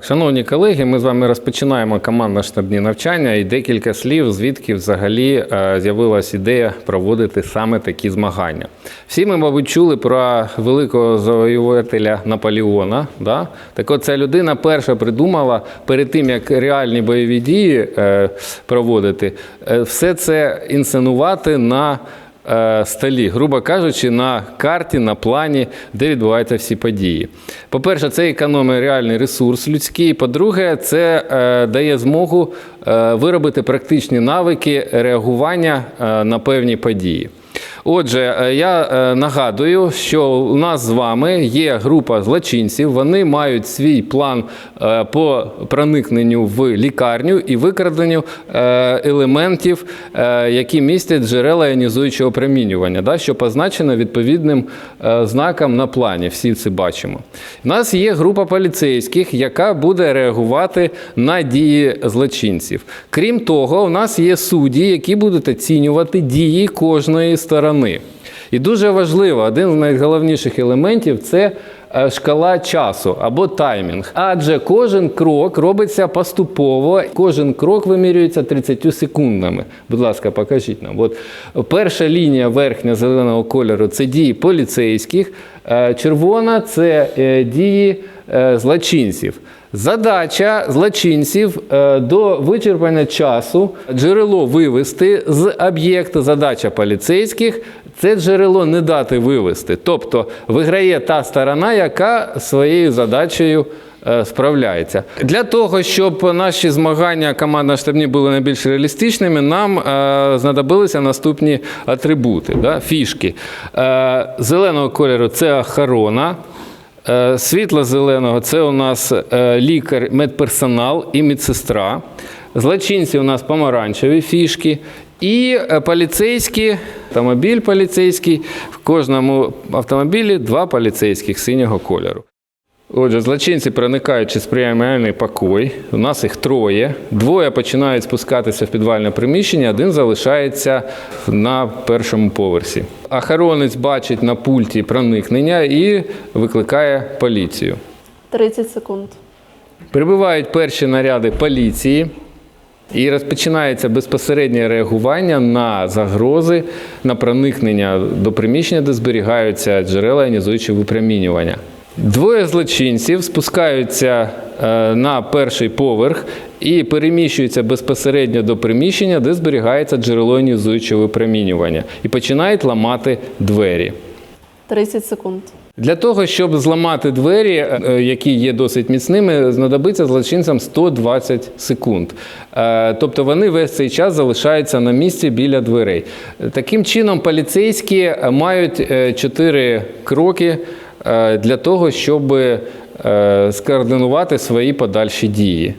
Шановні колеги, ми з вами розпочинаємо командно-штабні навчання і декілька слів, звідки взагалі е, з'явилась ідея проводити саме такі змагання. Всі ми, мабуть, чули про великого завоювателя Наполеона. Да? Так от ця людина перша придумала перед тим, як реальні бойові дії е, проводити, е, все це інсценувати на столі, грубо кажучи, на карті, на плані, де відбуваються всі події. По-перше, це економить реальний ресурс людський. По-друге, це е, дає змогу е, виробити практичні навики реагування е, на певні події. Отже, е, я е, нагадую, що у нас з вами є група злочинців. Вони мають свій план е, по проникненню в лікарню і викраденню елементів, які містять джерела іонізуючого промінювання, що позначено відповідним знаком на плані. Всі це бачимо. У нас є група поліцейських, яка буде реагувати на дії злочинців. Крім того, у нас є судді, які будуть оцінювати дії кожної сторони. І дуже важливо, один з найголовніших елементів це е, шкала часу або таймінг. Адже кожен крок робиться поступово, кожен крок вимірюється 30 секундами. Будь ласка, покажіть нам. От перша лінія верхня зеленого кольору це дії поліцейських, е, червона це е, дії злочинців. Задача злочинців е, до вичерпання часу джерело вивести з об'єкта. Задача поліцейських це джерело не дати вивести. Тобто виграє та сторона, яка своєю задачею е, справляється. Для того, щоб наші змагання командно-штабні були найбільш реалістичними, нам е, знадобилися наступні атрибути, да, фішки. Зеленого кольору це охорона. Е, Світло-зеленого це у нас е, лікар, медперсонал і медсестра. Злочинці у нас помаранчеві фішки. І е, поліцейські, автомобіль поліцейський. В кожному автомобілі два поліцейських синього кольору. Отже, злочинці проникають через приймальний покой. У нас їх троє. Двоє починають спускатися в підвальне приміщення, один залишається на першому поверсі. Охоронець бачить на пульті проникнення і викликає поліцію. 30 секунд. Прибувають перші наряди поліції. І розпочинається безпосереднє реагування на загрози, на проникнення до приміщення, де зберігаються джерела іонізуючого випромінювання. Двоє злочинців спускаються е, на перший поверх і переміщуються безпосередньо до приміщення, де зберігається джерело іонізуючого випромінювання, і починають ламати двері. 30 секунд. Для того, щоб зламати двері, е, які є досить міцними, знадобиться злочинцям 120 секунд. Е, Тобто вони весь цей час залишаються на місці біля дверей. Таким чином, поліцейські мають е, чотири кроки е, для того, щоб е, скоординувати свої подальші дії.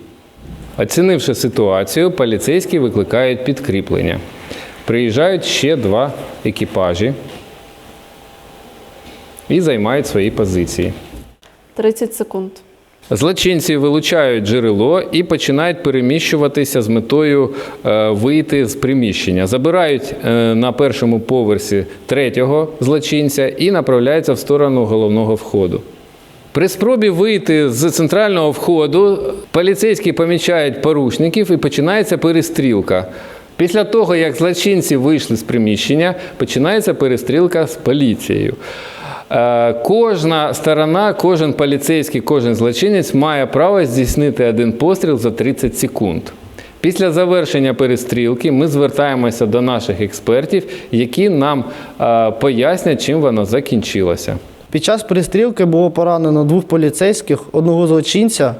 Оцінивши ситуацію, поліцейські викликають підкріплення. Приїжджають ще два екіпажі і займають свої позиції. 30 секунд. Злочинці вилучають джерело і починають переміщуватися з метою е, вийти з приміщення. Забирають е, на першому поверсі третього злочинця і направляються в сторону головного входу. При спробі вийти з центрального входу поліцейські помічають порушників і починається перестрілка. Після того, як злочинці вийшли з приміщення, починається перестрілка з поліцією. Е, Кожна сторона, кожен поліцейський, кожен злочинець має право здійснити один постріл за 30 секунд. Після завершення перестрілки ми звертаємося до наших експертів, які нам е, пояснять, чим воно закінчилося. Під час перестрілки було поранено двох поліцейських, одного злочинця.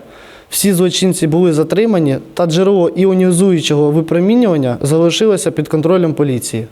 Всі злочинці були затримані, та джерело іонізуючого випромінювання залишилося під контролем поліції.